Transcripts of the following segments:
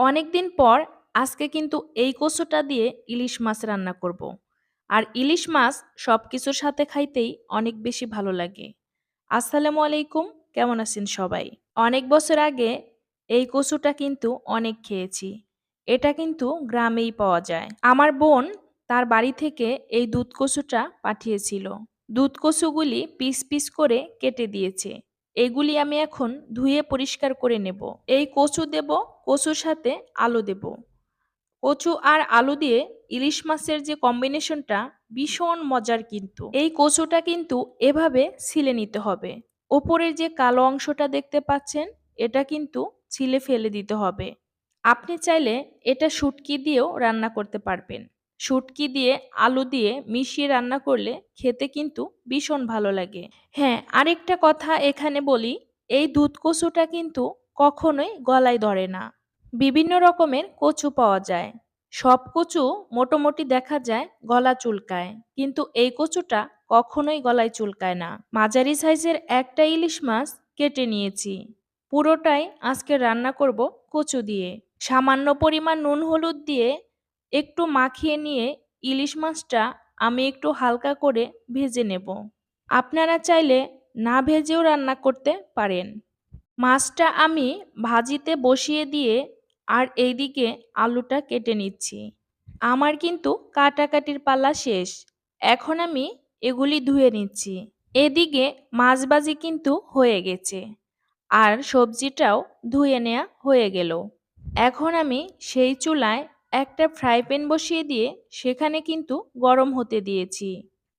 অনেকদিন পর আজকে কিন্তু এই কচুটা দিয়ে ইলিশ মাছ রান্না করব। আর ইলিশ মাছ সব কিছুর সাথে খাইতেই অনেক বেশি ভালো লাগে। আসসালামু আলাইকুম, কেমন আছেন সবাই? অনেক বছর আগে এই কচুটা কিন্তু অনেক খেয়েছি। এটা কিন্তু গ্রামেই পাওয়া যায়। আমার বোন তার বাড়ি থেকে এই দুধ কচুটা পাঠিয়েছিল। দুধ কচুগুলি পিস পিস করে কেটে দিয়েছে। এগুলি আমি এখন ধুয়ে পরিষ্কার করে নেব। এই কচু দেব, কচুর সাথে আলু দেব। কচু আর আলু দিয়ে ইলিশ মাছের যে কম্বিনেশনটা ভীষণ মজার কিন্তু। এই কচুটা কিন্তু এভাবে ছিলে নিতে হবে। ওপরের যে কালো অংশটা দেখতে পাচ্ছেন, এটা কিন্তু ছিলে ফেলে দিতে হবে। আপনি চাইলে এটা শুটকি দিয়েও রান্না করতে পারবেন। শুটকি দিয়ে আলু দিয়ে মিশিয়ে রান্না করলে খেতে কিন্তু ভীষণ ভালো লাগে। হ্যাঁ আরেকটা কথা এখানে বলি, এই দুধ কচুটা কিন্তু কখনোই গলায় ধরে না। বিভিন্ন রকমের কচু পাওয়া যায়। সব কচু মোটামুটি দেখা যায় গলা চুলকায়, কিন্তু এই কচুটা কখনোই গলায় চুলকায় না। মাঝারি সাইজের একটা ইলিশ মাছ কেটে নিয়েছি। পুরোটাই আজকে রান্না করব কচু দিয়ে। সামান্য পরিমাণ নুন হলুদ দিয়ে একটু মাখিয়ে নিয়ে ইলিশ মাছটা আমি একটু হালকা করে ভেজে নেব। আপনারা চাইলে না ভেজেও রান্না করতে পারেন। মাছটা আমি ভাজিতে বসিয়ে দিয়ে আর এইদিকে আলুটা কেটে নিচ্ছি। আমার কিন্তু কাটাকাটির পাল্লা শেষ। এখন আমি এগুলি ধুয়ে নিচ্ছি। এদিকে মাছ ভাজি কিন্তু হয়ে গেছে। আর সবজিটাও ধুয়ে নেওয়া হয়ে গেল। এখন আমি সেই চুলায় একটা ফ্রাই প্যান বসিয়ে দিয়ে সেখানে কিন্তু গরম হতে দিয়েছি।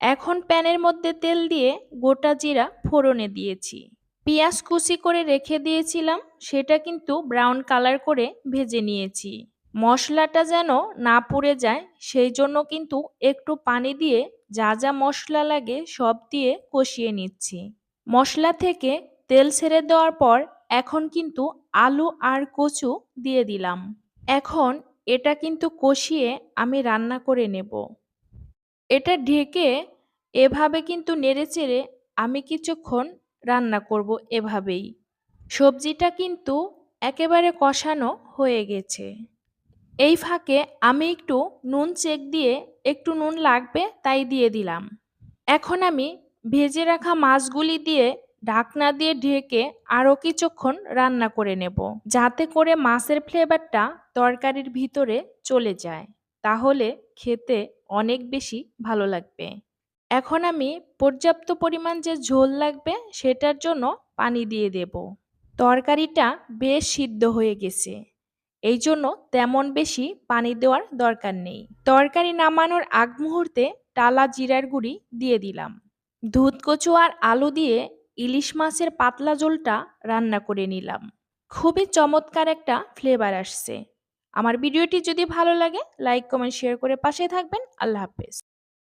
এখন প্যানের মধ্যে তেল দিয়ে গোটা জিরা ফোড়নে দিয়েছি। পেঁয়াজ কুচি করে রেখে দিয়েছিলাম, সেটা কিন্তু ব্রাউন কালার করে ভেজে নিয়েছি। মশলাটা যেন না পুড়ে যায়, সেই জন্য কিন্তু একটু পানি দিয়ে যা যা মশলা লাগে সব দিয়ে কষিয়ে নিচ্ছি। মশলা থেকে তেল ছেড়ে দেওয়ার পর এখন কিন্তু আলু আর কচু দিয়ে দিলাম। এখন এটা কিন্তু কষিয়ে আমি রান্না করে নেব। এটা ঢেকে এভাবে কিন্তু নেড়েচেড়ে আমি কিছুক্ষণ রান্না করব এভাবেই। সবজিটা কিন্তু একেবারে কষানো হয়ে গেছে। এই ফাঁকে আমি একটু নুন চেক দিয়ে একটু নুন লাগবে তাই দিয়ে দিলাম। এখন আমি ভেজে রাখা মাছগুলি দিয়ে ঢাকনা দিয়ে ঢেকে আরও কিছুক্ষণ রান্না করে নেব, যাতে করে মাছের ফ্লেভারটা তরকারির ভিতরে চলে যায়। তাহলে খেতে অনেক বেশি ভালো লাগবে। এখন আমি পর্যাপ্ত পরিমাণ যে ঝোল লাগবে সেটার জন্য পানি দিয়ে দেব। তরকারিটা বেশ সিদ্ধ হয়ে গেছে। এই জন্য তেমন বেশি পানি দেওয়ার দরকার নেই। তরকারি নামানোর আগ মুহূর্তে টালা জিরার গুঁড়ি দিয়ে দিলাম। দুধ, কচু আর আলু দিয়ে ইলিশ মাছের পাতলা জোলটা রান্না করে নিলাম। খুবই চমৎকার একটা ফ্লেভার আসছে। আমার ভিডিওটি যদি ভালো লাগে লাইক কমেন্ট শেয়ার করে পাশে থাকবেন। আল্লাহ হাফেজ।